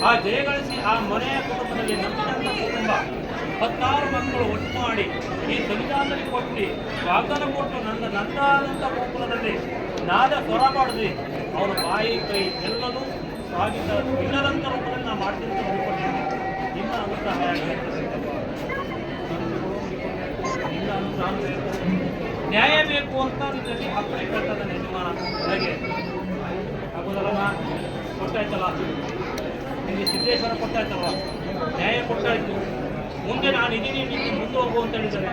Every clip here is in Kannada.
ಆ ಜಯಗಳಿಸಿ ಆ ಮನೆಯ ಕುಟುಂಬದಲ್ಲಿ ನಂಬಿದಂಥ ಕುಟುಂಬ ಹತ್ತಾರು ಮಕ್ಕಳು ಒಟ್ಟು ಮಾಡಿ ಈ ಸಂವಿಧಾನದಲ್ಲಿ ಕೊಟ್ಟು ವಾಗ್ದಾನ ಕೊಟ್ಟು ನನ್ನ ನಂದಾದಂಥ ಗೋಕುಲದಲ್ಲಿ ನಾದ ಸ್ವರ ಅವರ ಬಾಯಿ ಕೈ ಎಲ್ಲದೂ ಸಾಗಿದ ಇಲ್ಲದಂಥ ರೂಪದಲ್ಲಿ ನಾವು ಮಾಡ್ತೀನಿ ನಿಮ್ಮ ಅನುಗ್ರಹ? ನಿಮ್ಮ ಅನುಗ್ರಹ ನ್ಯಾಯ ಬೇಕು ಅಂತ ನಿನ್ನಲ್ಲಿ ಹಕ್ಕಳಿ ಕೇಳ್ತದೆ ಯಜಮಾನ. ಹಾಗೆ? ಆಗೋದಲ್ಲ ಕೊಟ್ಟಾಯ್ತಲ್ಲ? ನಿಮಗೆ ಸಿದ್ದೇಶ್ವರ ಕೊಟ್ಟಾಯ್ತಲ್ಲ ನ್ಯಾಯ ಕೊಟ್ಟಾಯಿತು. ಮುಂದೆ ನಾನು ಇದೀನಿ, ನೀನು ಮುಂದೆ ಹೋಗು ಅಂತ ಹೇಳಿದ್ದಾರೆ.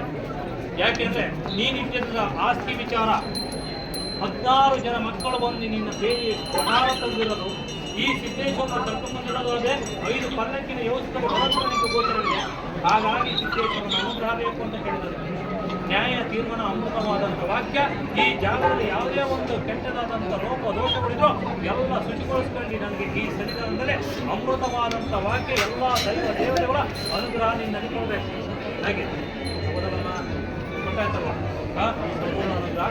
ಯಾಕೆಂದ್ರೆ ನೀನು ಇಟ್ಟಿದ್ದ ಆಸ್ತಿ ವಿಚಾರ, ಹದಿನಾರು ಜನ ಮಕ್ಕಳು ಬಂದು ನಿನ್ನ ಬೇಲಿ ಪ್ರಕಾರ ತಂದಿರೋದು ಈ ಸಿದ್ದೇಶ್ವರನ ಕರ್ಕೊಂಡ್ಬಂದಿರೋದು ಅದೇ ಐದು ಪಲ್ಲಕ್ಕಿನ ಭಗವಂತನಿಗೆ ಗೋಚರವಿದೆ ಹಾಗಾಗಿ ಸಿದ್ದೇಶ್ವರನ ಅನುಗ್ರಹ ಬೇಕು ಅಂತ ಹೇಳಿದ್ದಾರೆ ನ್ಯಾಯ ತೀರ್ಮಾನ ಅಮೃತವಾದಂಥ ವಾಕ್ಯ ಈ ಜಾಗದಲ್ಲಿ ಯಾವುದೇ ಒಂದು ಕೆಟ್ಟದಾದಂಥ ಲೋಪ ದೋಷಗಳಿದ್ರು ಎಲ್ಲ ಶುಚಿಗೊಳಿಸ್ಕೊಂಡು ನನಗೆ ಈ ಸನ್ನಿಧಾನದಲ್ಲಿ ಅಮೃತವಾದಂಥ ವಾಕ್ಯ ಎಲ್ಲ ದೈವ ದೇವತೆಗಳ ಅನುಗ್ರಹ ನಿನ್ನ ಹಾಗೆ ಸಂಪೂರ್ಣ ಅನುಗ್ರಹ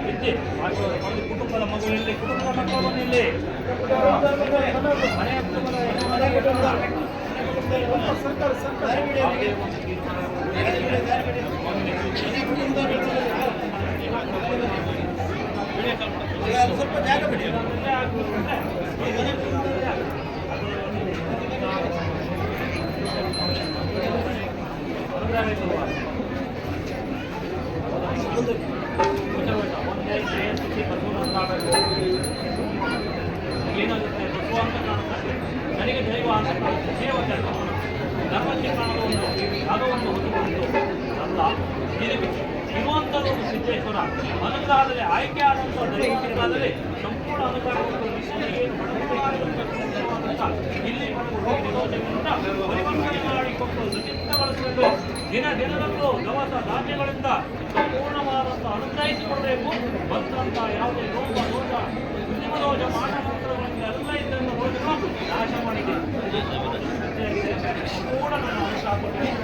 ಬಿದ್ದು ಆಶೀರ್ವಾದ ಮಾಡಿ ಕುಟುಂಬದ ಮಗುವಿನಲ್ಲಿ ಕುಟುಂಬದ ಮಕ್ಕಳನ್ನು ಇಲ್ಲಿ. ಮನೆಯ ಸರ್ಕಾರ ಮನೆ ಕುಟುಂಬದ ಯಾವುದೇ ಒಂದು ತೀರ್ಮಾನ ಸ್ವಲ್ಪ ಜಾಗ ಬಿಡಿ ಏನಾಗುತ್ತೆ ತತ್ವ ಅಂತ ಕಾಣುತ್ತೆ ನನಗೆ ದೈವ ಅಂತ ಕಾಣುತ್ತೆ ಸೇವ ಕೆಲಸ ಧರ್ಮಕ್ಕೆ ಕಾಣಲು ಒಂದು ಯಾವುದೋ ಒಂದು ಹೊತ್ತುಕೊಂಡು ಅಲ್ಲ ಇದು ಇರುವಂಥದ್ದು ಒಂದು ಸಿದ್ದೇಶ್ವರ ಅನುಗ್ರಹದಲ್ಲಿ ಆಯ್ಕೆ ಆದಂತಹ ದೈವಿಕದಲ್ಲಿ ಸಂಪೂರ್ಣ ಅನುಗ್ರಹವನ್ನು ಇಲ್ಲಿ ಪರಿವರ್ತನೆ ದಿನ ದಿನದಂದು ದವಸ ಧಾನ್ಯಗಳಿಂದ ಸಂಪೂರ್ಣವಾದಂಥ ಅನುಗ್ರಹಿಸಿಕೊಡಬೇಕು ಬಂದಂಥ ಯಾವುದೇ ರೋಗ ದೋಷ ಉದ್ಯಮ ದೋಷ ಎಲ್ಲ ಇದನ್ನು ರೋಗಗಳು ನಾಶ ಮಾಡಿದೆ ಸಂಪೂರ್ಣ ನಾನು ಅನುಗ್ರಹ